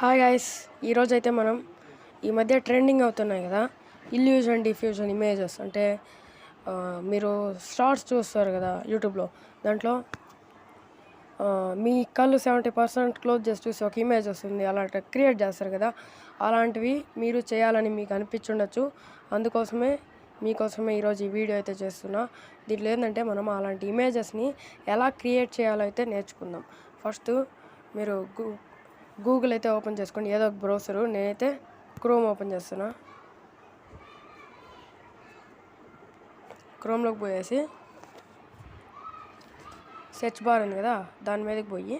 Hi guys ఈరోజు అయితే మనం ఈ మధ్య ట్రెండింగ్ అవుతున్నాయి కదా ఇల్యూజన్ డిఫ్యూజన్ ఇమేజెస్ అంటే మీరు షార్ట్స్ చూస్తారు కదా యూట్యూబ్లో దాంట్లో మీ కళ్ళు సెవెంటీ పర్సెంట్ క్లోజ్ చేసి చూసి ఒక ఇమేజ్ వస్తుంది. అలాంటి క్రియేట్ చేస్తారు కదా అలాంటివి మీరు చేయాలని మీకు అనిపించుండొచ్చు. అందుకోసమే మీకోసమే ఈరోజు ఈ వీడియో అయితే చేస్తున్నా. దీంట్లో ఏంటంటే మనం అలాంటి ఇమేజెస్ని ఎలా క్రియేట్ చేయాలో అయితే నేర్చుకుందాం. ఫస్ట్ మీరు గూగుల్ అయితే ఓపెన్ చేసుకోండి. ఏదో ఒక బ్రౌసరు నేనైతే క్రోమ్ ఓపెన్ చేస్తున్నా. క్రోమ్లోకి పోయేసి సెర్చ్ బార్ ఉంది కదా దాని మీదకి పోయి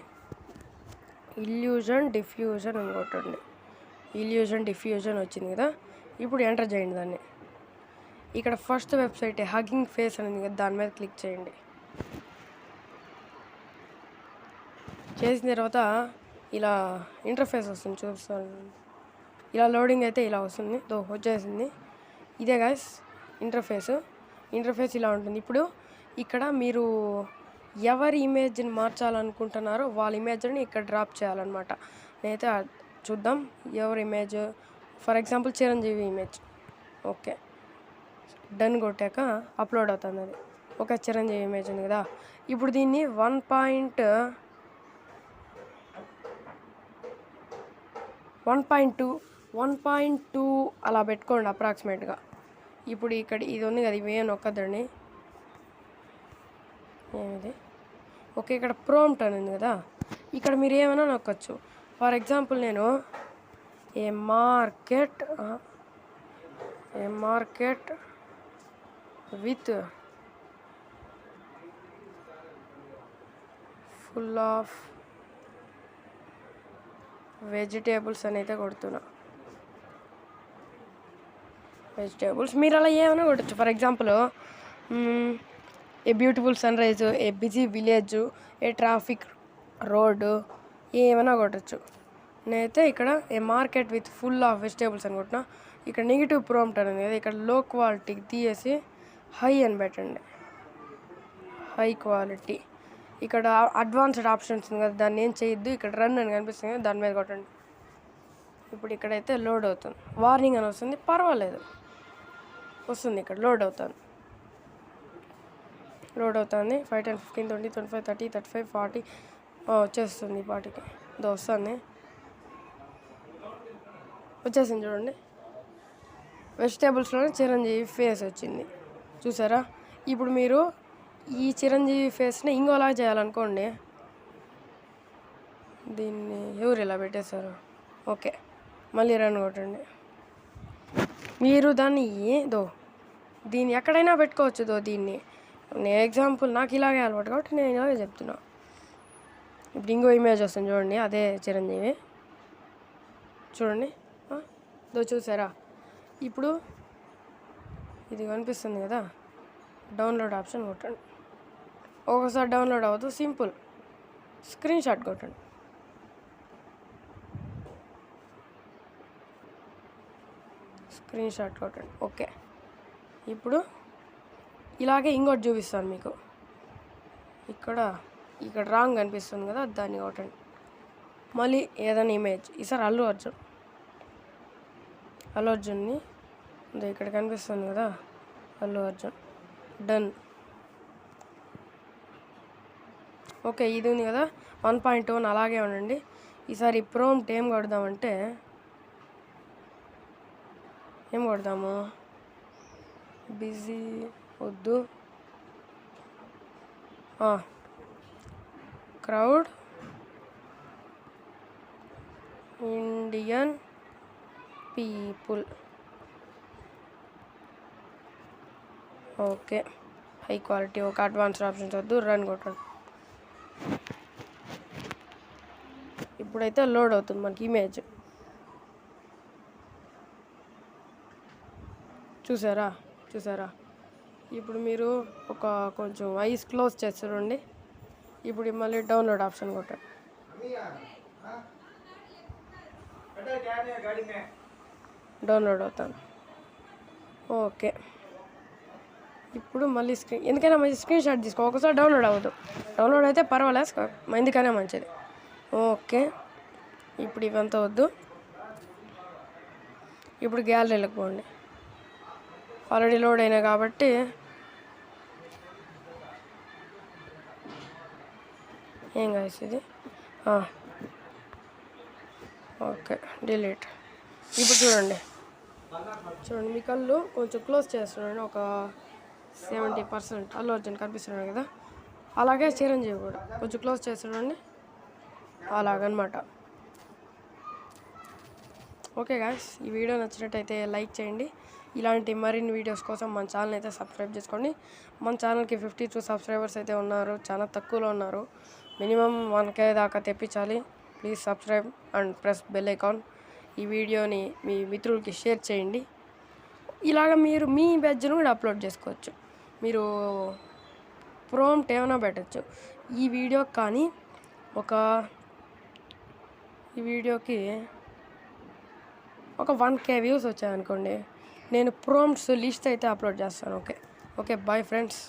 ఇల్యూజన్ డిఫ్యూజన్ అని కొట్టండి. ఇల్యూజన్ డిఫ్యూజన్ వచ్చింది కదా ఇప్పుడు ఎంటర్ చేయండి దాన్ని. ఇక్కడ ఫస్ట్ వెబ్సైట్ హగ్గింగ్ ఫేస్ అని ఉంది కదా దాని మీద క్లిక్ చేయండి. చేసిన తర్వాత ఇలా ఇంటర్ఫేస్ వస్తుంది చూస్తాను ఇలా లోడింగ్ అయితే ఇలా వస్తుంది. దో వచ్చేసింది. ఇదే గాయస్ ఇంటర్ఫేస్ ఇంటర్ఫేస్ ఇలా ఉంటుంది. ఇప్పుడు ఇక్కడ మీరు ఎవరి ఇమేజ్ని మార్చాలనుకుంటున్నారో వాళ్ళ ఇమేజ్ని ఇక్కడ డ్రాప్ చేయాలన్నమాట. నేనైతే చూద్దాం. ఎవరి image for example Chiranjeevi image okay done కొట్టాక upload అవుతుంది అది. ఒక చిరంజీవి ఇమేజ్ ఉంది కదా. ఇప్పుడు దీన్ని one point one point two one point two అలా పెట్టుకోండి అప్రాక్సిమేట్గా. ఇప్పుడు ఇక్కడ ఇది ఉంది కదా ఇవే నొక్కదండి ఏమిది? ఓకే ఇక్కడ ప్రోమ్ట్ అని ఉంది కదా. ఇక్కడ మీరు ఏమైనా నొక్కచ్చు. ఫర్ ఎగ్జాంపుల్ నేను a market a market with full of vegetables అని అయితే కొడుతున్నా. వెజిటేబుల్స్ మీరు అలా ఏమైనా కొట్టచ్చు. For example a beautiful sunrise a busy village a traffic road ఏమైనా కొట్టచ్చు. నేనైతే ఇక్కడ a market with full of vegetables అని కొట్టిన ఇక్కడ నెగిటివ్ ప్రోమ్ట్ అనేది కదా ఇక్కడ లో క్వాలిటీకి తీసేసి హై అని పెట్టండి. High quality. ఇక్కడ అడ్వాన్స్డ్ ఆప్షన్స్ ఉంది కదా దాన్ని ఏం చేయొద్దు ఇక్కడ రన్ అని కనిపిస్తుంది కదా దాని మీద కొట్టండి. ఇప్పుడు ఇక్కడైతే లోడ్ అవుతుంది. వార్నింగ్ అని వస్తుంది పర్వాలేదు. వస్తుంది ఇక్కడ లోడ్ అవుతుంది. లోడ్ అవుతుంది five ten fifteen twenty twenty five thirty thirty five forty వచ్చేస్తుంది పాటికి. ఇది వస్తుంది. వచ్చేసింది చూడండి. వెజిటేబుల్స్లోనే చిరంజీవి ఫేస్ వచ్చింది. చూసారా? ఇప్పుడు మీరు ఈ చిరంజీవి ఫేస్ని ఇంకోలా చేయాలనుకోండి. దీన్ని ఎవరు ఇలా పెట్టేశారు? ఓకే. మళ్ళీ రన్ కొట్టండి. మీరు దాన్ని ఏదో దీన్ని ఎక్కడైనా పెట్టుకోవచ్చు దో దీన్ని. నేను ఎగ్జాంపుల్ నాకు ఇలాగే అలవాటు కాబట్టి నేను ఇలాగే చెప్తున్నా. ఇప్పుడు ఇంకో ఇమేజ్ వస్తుంది చూడండి అదే చిరంజీవి. చూడండి. దో చూసారా? ఇప్పుడు ఇది కనిపిస్తుంది కదా. డౌన్లోడ్ ఆప్షన్ కొట్టండి. ఒకసారి డౌన్లోడ్ అవ్వదు సింపుల్. స్క్రీన్ షాట్ కొట్టండి. స్క్రీన్ షాట్ కొట్టండి. ఓకే. ఇప్పుడు ఇలాగే ఇంకోటి చూపిస్తాను మీకు. ఇక్కడ ఇక్కడ రాంగ్ కనిపిస్తుంది కదా దాన్ని కొట్టండి. మళ్ళీ ఏదైనా ఇమేజ్ ఈసారి అల్లు అర్జున్. అల్లు అర్జున్ని ఇక్కడ కనిపిస్తుంది కదా అల్లు అర్జున్. డన్ ఓకే ఇది ఉంది కదా. వన్ పాయింట్ వన్ అలాగే ఉండండి. ఈసారి ప్రోమ్ట్ ఏం కొడదామంటే ఏం కొడదాము? బిజీ వద్దు. Crowd Indian people. Okay high quality ఒక అడ్వాన్స్డ్ ఆప్షన్స్ వద్దు రన్ కొట్టండి. ఇప్పుడైతే లోడ్ అవుతుంది మనకి ఇమేజ్. చూసారా? చూసారా? ఇప్పుడు మీరు ఒక కొంచెం ఐస్ క్లోజ్ చేసి చూడండి. ఇప్పుడు మళ్ళీ డౌన్లోడ్ ఆప్షన్ కొట్టండి. డౌన్లోడ్ అవుతాను ఓకే. ఇప్పుడు మళ్ళీ స్క్రీన్ ఎందుకైనా మంచి స్క్రీన్ షాట్ తీసుకో ఒకసారి డౌన్లోడ్ అవ్వదు డౌన్లోడ్ అయితే పర్వాలేదు ఎందుకైనా మంచిది. ఓకే. ఇప్పుడు ఇవంతా వద్దు. ఇప్పుడు గ్యాలరీలకు పోండి. ఆల్రెడీ లోడ్ అయినాయి కాబట్టి ఏం కాదు ఇది? ఓకే. డిలీట్. ఇప్పుడు చూడండి. చూడండి మీ కళ్ళు కొంచెం క్లోజ్ చేస్తున్నాను ఒక సెవెంటీ పర్సెంట్ అల్లు అర్జున్ కనిపిస్తున్నాడు కదా. అలాగే చిరంజీవి కూడా కొంచెం క్లోజ్ చేస్తున్నాండి అలాగనమాట. ఓకే గాయస్ ఈ వీడియో నచ్చినట్టయితే లైక్ చేయండి. ఇలాంటి మరిన్ని వీడియోస్ కోసం మన ఛానల్ అయితే సబ్స్క్రైబ్ చేసుకోండి. మన ఛానల్కి ఫిఫ్టీ టూ సబ్స్క్రైబర్స్ అయితే ఉన్నారు చాలా తక్కువలో ఉన్నారు. మినిమం వన్ కే దాకా తెప్పించాలి. Please subscribe and press bell icon. ఈ వీడియోని మీ మిత్రులకి షేర్ చేయండి. ఇలాగ మీరు మీ బ్యాడ్జ్ను కూడా అప్లోడ్ చేసుకోవచ్చు. మీరు ప్రోమ్ట్ ఏమైనా పెట్టచ్చు. ఈ వీడియో కానీ ఒక ఈ వీడియోకి ఒక వన్ కే వ్యూస్ వచ్చాయనుకోండి. నేను ప్రోమ్ట్స్ లిస్ట్ అయితే అప్లోడ్ చేస్తాను ఓకే ఓకే బాయ్ ఫ్రెండ్స్